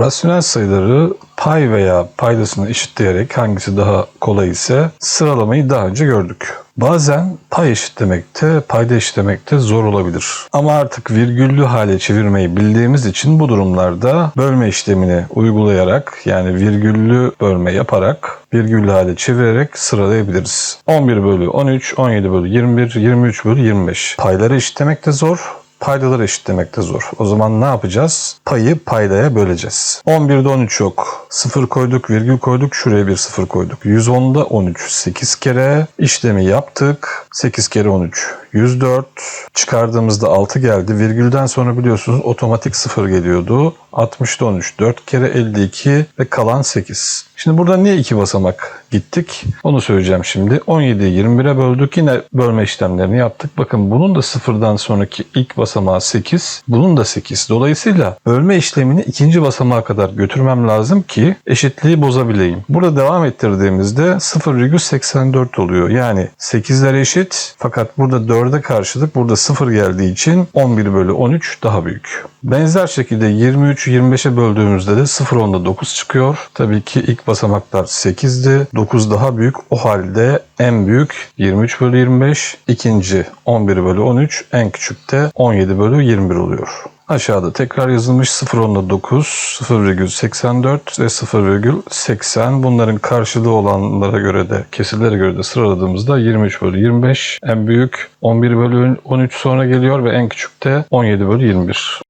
Rasyonel sayıları pay veya paydasını eşitleyerek hangisi daha kolay ise sıralamayı daha önce gördük. Bazen pay eşitlemekte, payda eşitlemekte zor olabilir. Ama artık virgüllü hale çevirmeyi bildiğimiz için bu durumlarda bölme işlemini uygulayarak yani virgüllü bölme yaparak virgüllü hale çevirerek sıralayabiliriz. 11 bölü 13, 17 bölü 21, 23 bölü 25. Payları eşitlemek de zor, paydaları eşitlemek de zor. O zaman ne yapacağız? Payı paydaya böleceğiz. 11'de 13 yok. 0 koyduk, virgül koyduk, şuraya bir 0 koyduk. 110'da 13 8 kere işlemi yaptık. 8 kere 13 104. Çıkardığımızda 6 geldi. Virgülden sonra biliyorsunuz otomatik 0 geliyordu. 60'da 13 4 kere 52 ve kalan 8. Şimdi burada niye iki basamak gittik? Onu söyleyeceğim şimdi. 17'yi 21'e böldük. Yine bölme işlemlerini yaptık. Bakın bunun da sıfırdan sonraki ilk basamağı 8. Bunun da 8. Dolayısıyla bölme işlemini ikinci basamağa kadar götürmem lazım ki eşitliği bozabileyim. Burada devam ettirdiğimizde 0,84 oluyor. Yani 8'ler eşit fakat burada 4'e karşılık burada 0 geldiği için 11 bölü 13 daha büyük. Benzer şekilde 23'ü 25'e böldüğümüzde de 0 10'da 9 çıkıyor. Tabii ki ilk basamaklar 8'di. 9 daha büyük. O halde en büyük 23 bölü 25. ikinci 11 bölü 13. En küçük de 17 bölü 21 oluyor. Aşağıda tekrar yazılmış 0.10'da 9, 0,84 ve 0,80. Bunların karşılığı olanlara göre de kesirlere göre de sıraladığımızda 23 bölü 25 en büyük, 11 bölü 13 sonra geliyor ve en küçük de 17 bölü 21.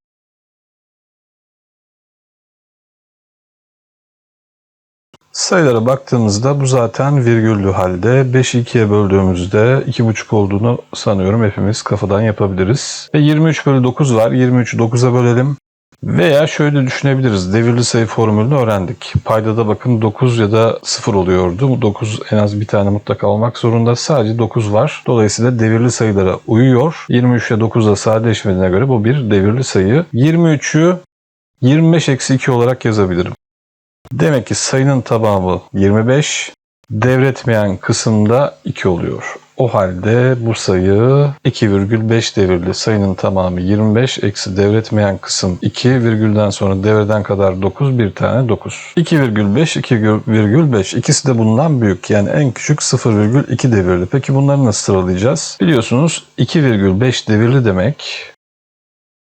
Sayılara baktığımızda bu zaten virgüllü halde. 5'i 2'ye böldüğümüzde 2,5 olduğunu sanıyorum hepimiz kafadan yapabiliriz. Ve 23 bölü 9 var. 23'ü 9'a bölelim. Veya şöyle düşünebiliriz. Devirli sayı formülünü öğrendik. Paydada bakın 9 ya da 0 oluyordu. 9 en az bir tane mutlaka olmak zorunda. Sadece 9 var. Dolayısıyla devirli sayılara uyuyor. 23 ile 9 da sadeleşmediğine göre bu bir devirli sayı. 23'ü 25-2 olarak yazabilirim. Demek ki sayının tamamı 25, devretmeyen kısımda 2 oluyor. O halde bu sayı 2,5 devirli sayının tamamı 25 eksi devretmeyen kısım 2 virgülden sonra devreden kadar 9 bir tane 9. 2,5 2,5 ikisi de bundan büyük yani en küçük 0,2 devirli. Peki bunları nasıl sıralayacağız? Biliyorsunuz 2,5 devirli demek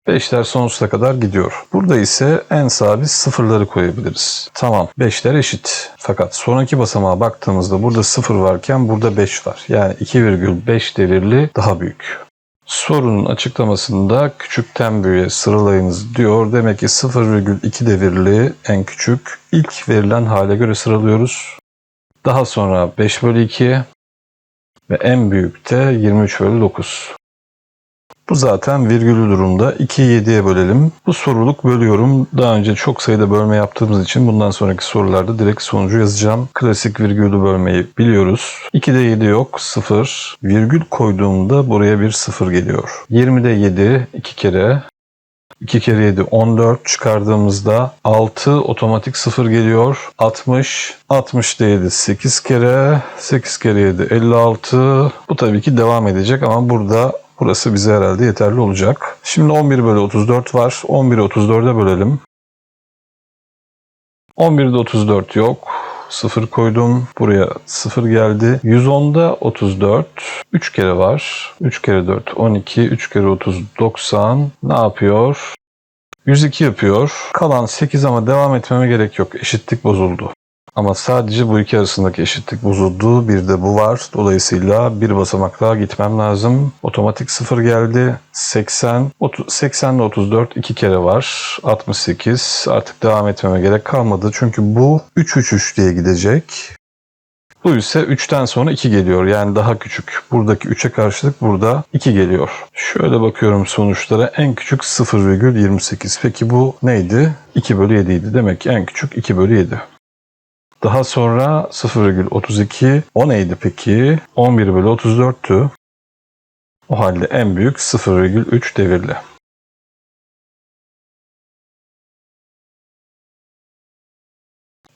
5'ler sonsuza kadar gidiyor. Burada ise en sağa biz sıfırları koyabiliriz. Tamam 5'ler eşit. Fakat sonraki basamağa baktığımızda burada 0 varken burada 5 var. Yani 2,5 devirli daha büyük. Sorunun açıklamasında küçükten büyüğe sıralayınız diyor. Demek ki 0,2 devirli en küçük ilk verilen hale göre sıralıyoruz. Daha sonra 5 bölü 2 ve en büyük de 23 bölü 9. Bu zaten virgülü durumda. 2'yi 7'ye bölelim. Bu soruluk bölüyorum. Daha önce çok sayıda bölme yaptığımız için bundan sonraki sorularda direkt sonucu yazacağım. Klasik virgülü bölmeyi biliyoruz. 2'de 7 yok. 0. Virgül koyduğumda buraya bir 0 geliyor. 20'de 7 2 kere. 2 kere 7 14 çıkardığımızda 6 otomatik 0 geliyor. 60 60'da 7 8 kere 8 kere 7 56 bu tabii ki devam edecek ama burada Burası bize herhalde yeterli olacak. Şimdi 11 bölü 34 var. 11'i 34'e bölelim. 11'de 34 yok. 0 koydum. Buraya 0 geldi. 110'da 34. 3 kere var. 3 kere 4 12. 3 kere 30 90. Ne yapıyor? 102 yapıyor. Kalan 8 ama devam etmeme gerek yok. Eşitlik bozuldu. Ama sadece bu iki arasındaki eşitlik bozuldu. Bir de bu var. Dolayısıyla bir basamak daha gitmem lazım. Otomatik sıfır geldi. 80. 80 ile 34 iki kere var. 68. Artık devam etmeme gerek kalmadı. Çünkü bu 3 3 3 diye gidecek. Bu ise 3'ten sonra 2 geliyor. Yani daha küçük. Buradaki 3'e karşılık burada 2 geliyor. Şöyle bakıyorum sonuçlara. En küçük 0,28. Peki bu neydi? 2 bölü 7 idi. Demek ki en küçük 2 bölü 7. Daha sonra 0,32 o neydi peki? 11 bölü 34'tü. O halde en büyük 0,3 devirli.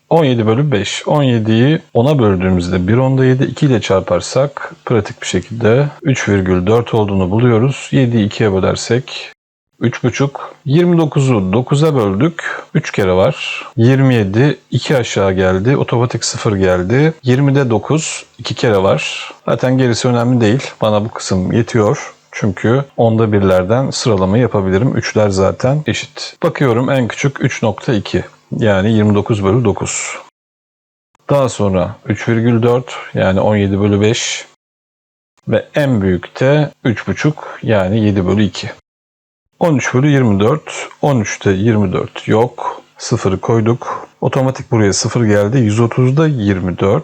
17 bölü 5. 17'yi 10'a böldüğümüzde 1 onda 7, 2 ile çarparsak pratik bir şekilde 3,4 olduğunu buluyoruz. 7'yi 2'ye bölersek 3,5. 29'u 9'a böldük. 3 kere var. 27 2 aşağı geldi. Otomatik 0 geldi. 20'de 9 2 kere var. Zaten gerisi önemli değil. Bana bu kısım yetiyor. Çünkü onda birlerden sıralama yapabilirim. Üçler zaten eşit. Bakıyorum en küçük 3.2. Yani 29 bölü 9. Daha sonra 3,4 yani 17 bölü 5. Ve en büyük de 3,5 yani 7 bölü 2. 13 bölü 24. 13'te 24 yok. Sıfırı koyduk. Otomatik buraya 0 geldi. 130'da 24.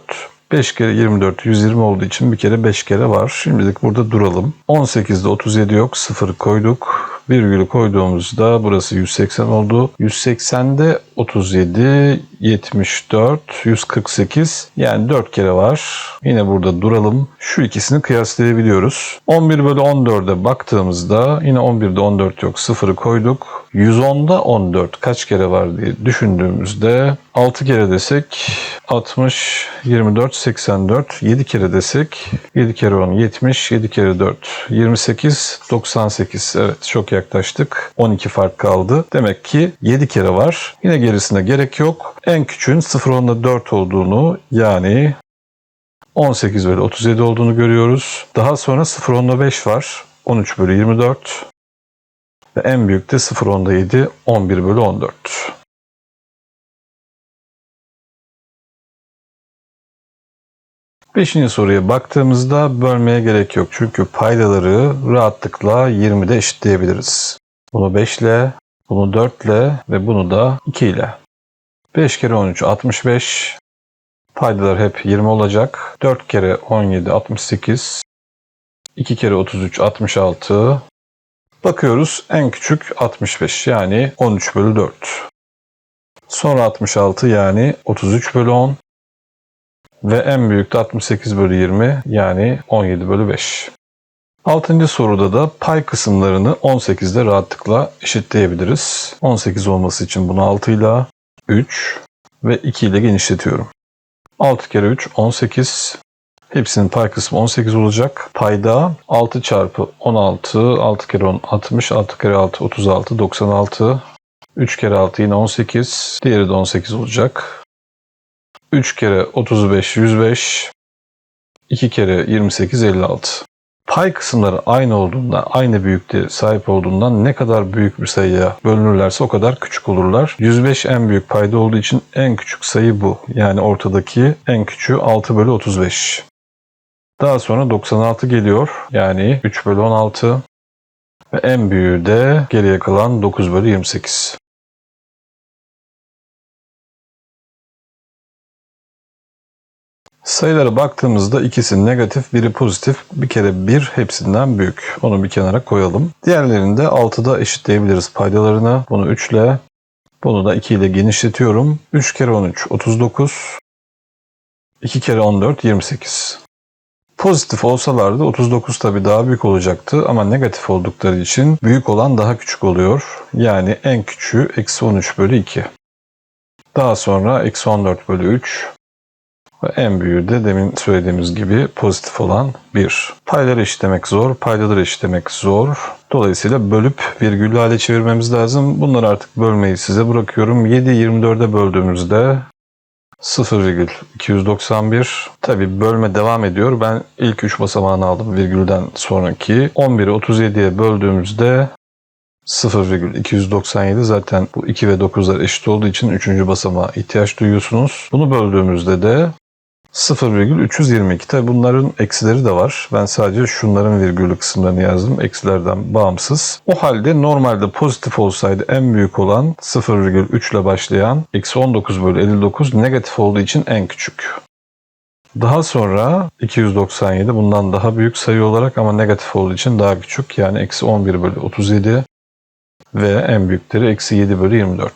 5 kere 24 120 olduğu için bir kere 5 kere var. Şimdilik burada duralım. 18'de 37 yok. 0 koyduk. Virgülü koyduğumuzda burası 180 oldu. 180'de 37, 74, 148 yani 4 kere var. Yine burada duralım. Şu ikisini kıyaslayabiliyoruz. 11 bölü 14'e baktığımızda yine 11'de 14 yok. 0'ı koyduk. 110'da 14 kaç kere var diye düşündüğümüzde 6 kere desek 60, 24, 84. 7 kere desek 7 kere 10, 70, 7 kere 4, 28, 98. Evet çok yaklaştık. 12 fark kaldı. Demek ki 7 kere var. Yine gerisine gerek yok. En küçüğün 0 10'da 4 olduğunu yani 18 bölü 37 olduğunu görüyoruz. Daha sonra 0 10'da 5 var. 13 bölü 24. Ve en büyük de 0 10'da 7, 11 bölü 14. Beşinci soruya baktığımızda bölmeye gerek yok. Çünkü paydaları rahatlıkla 20'de eşitleyebiliriz. Bunu 5 ile, bunu 4 ile ve bunu da 2 ile. 5 kere 13 65. Paydalar hep 20 olacak. 4 kere 17 68. 2 kere 33 66. Bakıyoruz en küçük 65 yani 13 bölü 4. Sonra 66 yani 33 bölü 10. Ve en büyük de 68 bölü 20 yani 17 bölü 5. Altıncı soruda da pay kısımlarını 18'de rahatlıkla eşitleyebiliriz. 18 olması için bunu 6 ile 3 ve 2 ile genişletiyorum. 6 kere 3 18. Hepsinin pay kısmı 18 olacak. Payda 6 çarpı 16, 6 kere 10 60, 6 kere 6 36, 96. 3 kere 6 yine 18. Diğeri de 18 olacak. 3 kere 35 105. 2 kere 28 56. Pay kısımları aynı olduğunda, aynı büyüklüğe sahip olduğundan ne kadar büyük bir sayıya bölünürlerse o kadar küçük olurlar. 105 en büyük payda olduğu için en küçük sayı bu. Yani ortadaki en küçüğü 6 bölü 35. Daha sonra 96 geliyor. Yani 3 bölü 16. Ve en büyüğü de geriye kalan 9 bölü 28. Sayılara baktığımızda ikisi negatif, biri pozitif. Bir kere 1 hepsinden büyük. Onu bir kenara koyalım. Diğerlerini de 6'da eşitleyebiliriz paydalarını. Bunu 3 ile, bunu da 2 ile genişletiyorum. 3 kere 13 39. 2 kere 14 28. Pozitif olsalardı 39 tabi daha büyük olacaktı ama negatif oldukları için büyük olan daha küçük oluyor. Yani en küçüğü eksi 13 bölü 2. Daha sonra eksi 14 bölü 3 ve en büyüğü de demin söylediğimiz gibi pozitif olan 1. Payları eşitlemek zor, paydaları eşitlemek zor. Dolayısıyla bölüp virgüllü hale çevirmemiz lazım. Bunları artık bölmeyi size bırakıyorum. 7'yi 24'e böldüğümüzde 0,291. Tabi bölme devam ediyor. Ben ilk 3 basamağını aldım virgülden sonraki. 11'i 37'ye böldüğümüzde 0,297 zaten bu 2 ve 9'lar eşit olduğu için 3. basamağa ihtiyaç duyuyorsunuz. Bunu böldüğümüzde de 0,322. Tabi bunların eksileri de var. Ben sadece şunların virgülü kısımlarını yazdım. Eksilerden bağımsız. O halde normalde pozitif olsaydı en büyük olan 0,3 ile başlayan eksi 19 bölü 59 negatif olduğu için en küçük. Daha sonra 297 bundan daha büyük sayı olarak ama negatif olduğu için daha küçük. Yani eksi 11 bölü 37 ve en büyükleri eksi 7 bölü 24.